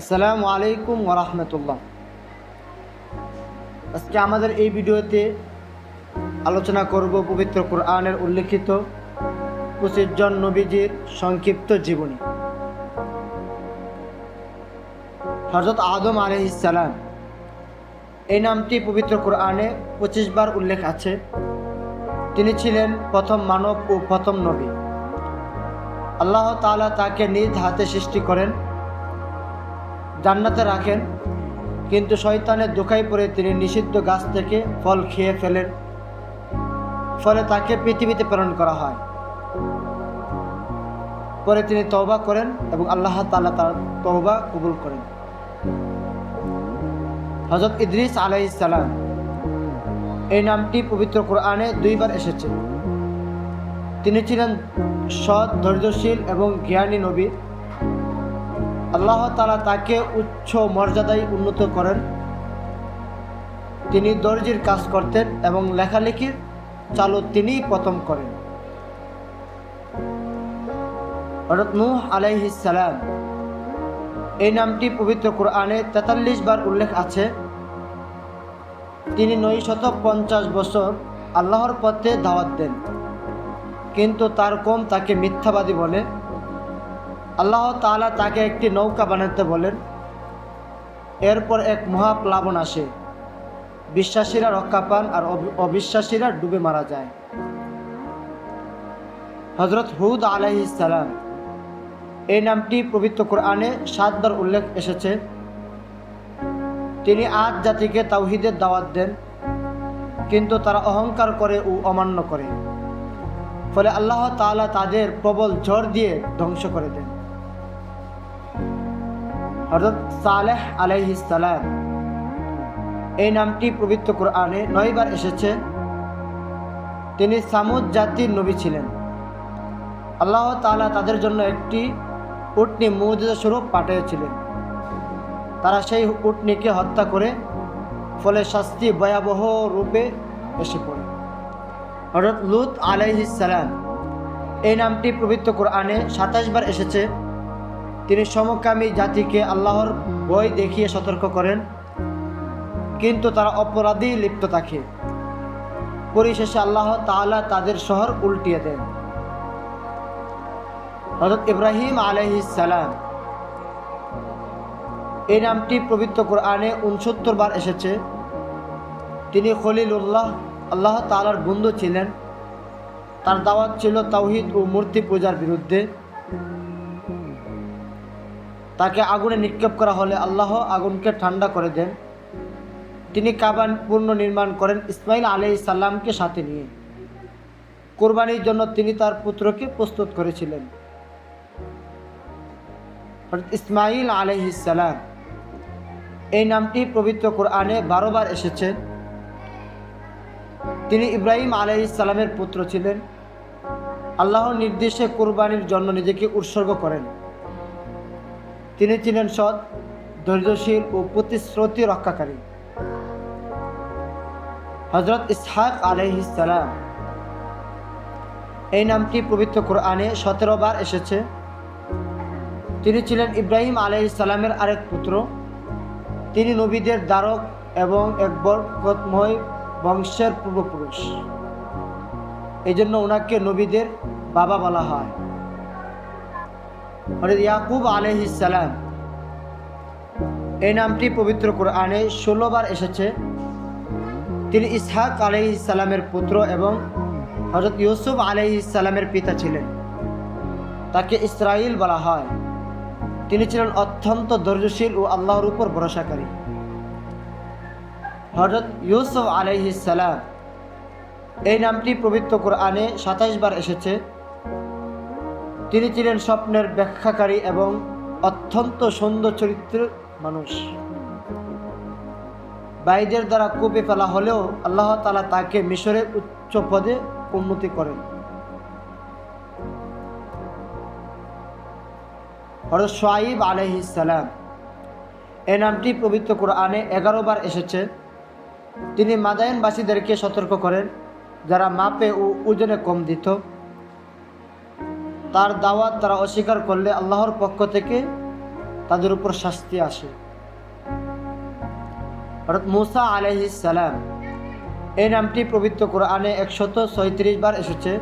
আসসালামু আলাইকুম ওরহমতুল্লাহ আজকে আমাদের এই ভিডিওতে আলোচনা করব পবিত্র কোরআনের উল্লেখিত পঁচিশ জন নবীজির সংক্ষিপ্ত জীবনী। হজরত আদম আলহিসাল্লাম এই নামটি পবিত্র কোরআনে পঁচিশ বার উল্লেখ আছে। তিনি ছিলেন প্রথম মানব ও প্রথম নবী। আল্লাহ তাআলা তাকে নিজ হাতে সৃষ্টি করেন। জান্নাতে রাখেন। কিন্তু শয়তানের দোকাই পড়ে তিনি নিষিদ্ধ গাছ থেকে ফল খেয়ে ফেলেন। ফলে তাকে পৃথিবীতে প্রেরণ করা হয়। পরে তিনি তওবা করেন এবং আল্লাহ তাআলা তার তওবা কবুল করেন। হজরত ইদ্রিস আলাইসালাম এই নামটি পবিত্র কোরআনে দুইবার এসেছে। তিনি ছিলেন সৎ, ধৈর্যশীল এবং জ্ঞানী নবী। আল্লাহ তালা তাকে উচ্চ মর্যাদায় উন্নত করেন। তিনি দর্জির কাজ করতেন এবং লেখালেখির চালু তিনিই প্রথম করেন। হরত আলাইহিসালাম এই নামটি পবিত্র কোরআনে তেতাল্লিশ বার উল্লেখ আছে। তিনি নয় শত পঞ্চাশ বছর আল্লাহর পথে দাওয়াত দেন। কিন্তু তার কম তাকে মিথ্যাবাদী বলে। আল্লাহ তাআলা তাকে একটি নৌকা বানাতে বলেন। এরপর এক মহাপ্লাবন আসে। বিশ্বাসীরা রক্ষা পান আর অবিশ্বাসীরা ডুবে মারা যায়। হজরত হুদ আলাইসালাম এই নামটি পবিত্র কোরআনে সাতবার উল্লেখ এসেছে। তিনি আজ জাতিকে তাওহিদের দাওয়াত দেন, কিন্তু তারা অহংকার করে ও অমান্য করে। ফলে আল্লাহ তাআলা তাদের প্রবল ঝড় দিয়ে ধ্বংস করে দেন। হজরত সালেহ আলাইহিসালাম এই নামটি পবিত্র কোরআনে নয়বার এসেছে। তিনি সামুদ জাতির নবী ছিলেন। আল্লাহ তাআলা তাদের জন্য একটি উটনি স্বরূপ পাঠিয়েছিলেন। তারা সেই উটনিকে হত্যা করে ফলে শাস্তি ভয়াবহ রূপে এসে পড়ে। হজরত লুত আলাইহিসালাম এই নামটি পবিত্র কোরআনে সাতাশ বার এসেছে। তিনি সমকামী জাতিকে আল্লাহর বই দেখিয়ে সতর্ক করেন, কিন্তু তারা অপরাধী লিপ্ত থাকে। পরিশেষে আল্লাহ তাআলা তাদের শহর উল্টিয়ে দেন। হজরত ইব্রাহিম আলাইহিসালাম এই নামটি পবিত্র কোরআনে উনসত্তর বার এসেছে। তিনি খলিলুল্লাহ, আল্লাহ তাআলার বন্ধু ছিলেন। তার দাওয়াত ছিল তাওহিদ ও মূর্তি পূজার বিরুদ্ধে। তাকে আগুনে নিক্ষেপ করা হলে আল্লাহ আগুনকে ঠান্ডা করে দেন। তিনি কাবান পূর্ণ নির্মাণ করেন ইসমাইল আলি সাল্লামকে সাথে নিয়ে। কোরবানির জন্য তিনি তার পুত্রকে প্রস্তুত করেছিলেন। ইসমাইল আলহিসাল্লাম এই নামটি পবিত্র কোরআনে বারোবার এসেছে। তিনি ইব্রাহিম আলাইসাল্লামের পুত্র ছিলেন। আল্লাহর নির্দেশে কোরবানির জন্য নিজেকে উৎসর্গ করেন। তিনি ছিলেন সৎ, ধৈর্যশীল ও প্রতিশ্রুতি রক্ষাকারী। হজরত ইসহাক আলহিসাল্লাম এই নামটি পবিত্র কোরআনে সতেরো বার এসেছে। তিনি ছিলেন ইব্রাহিম আলহিসাল্লামের আরেক পুত্র। তিনি নবীদের দ্বারক এবং এক বরকতময় বংশের পূর্বপুরুষ। এই জন্য ওনাকে নবীদের বাবা বলা হয়। হযরত ইয়াকুব আলহিসাল্লাম এই নামটি পবিত্র কোরআনে ষোলো বার এসেছে। তিনি ইসহাক আলহিসাল্লামের পুত্র এবং হজরত ইউসুফ আলহিসাল্লামের পিতা ছিলেন। তাকে ইসরাইল বলা হয়। তিনি ছিলেন অত্যন্ত ধৈর্যশীল ও আল্লাহর উপর ভরসাকারী। হজরত ইউসুফ আলহিসাল্লাম এই নামটি পবিত্র কোরআনে সাতাইশ বার এসেছে। তিনি ছিলেন স্বপ্নের ব্যাখ্যাকারী এবং অত্যন্ত সুন্দর চরিত্রের মানুষ। বাইদের দ্বারা কোপে ফেলা হলেও আল্লাহ তালা তাকে মিশরের উচ্চ পদে উন্নতি করেন। হরত সোয়াইব আলহিসাল্লাম এই নামটি পবিত্র কোরআনে এগারো বার এসেছে। তিনি মাদায়নবাসীদেরকে সতর্ক করেন, যারা মাপে ও ওজনে কম দিত। তার দাওয়াত তারা অস্বীকার করলে আল্লাহর পক্ষ থেকে তাদের উপর শাস্তি আসে। অর্থাৎ মুসা সালাম এই নামটি পবিত্র কোরআনে একশত ছয়ত্রিশ বার এসেছে।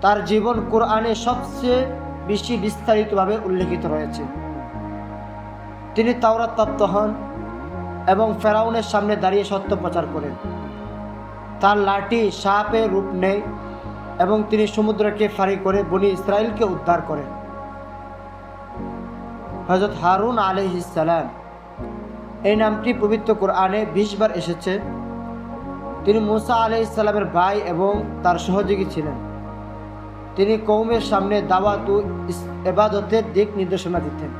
তার জীবন কোরআনে সবচেয়ে বেশি বিস্তারিতভাবে উল্লেখিত রয়েছে। তিনি তাওরাত তত্ত্ব হন এবং ফেরাউনের সামনে দাঁড়িয়ে সত্য প্রচার করেন। তার লাঠি সাপে রূপ নেয় এবং তিনি সমুদ্রকে ফাঁড়ি করে বনি ইসরায়েলকে উদ্ধার করেন। হজরত হারুন আলহিসাল্লাম এই নামটি পবিত্র কোরআনে বিশ বার এসেছে। তিনি মুসা আলহ ভাই এবং তার সহযোগী ছিলেন। তিনি কৌমের সামনে দাওয়াত ও এবাদতের দিক নির্দেশনা দিতেন।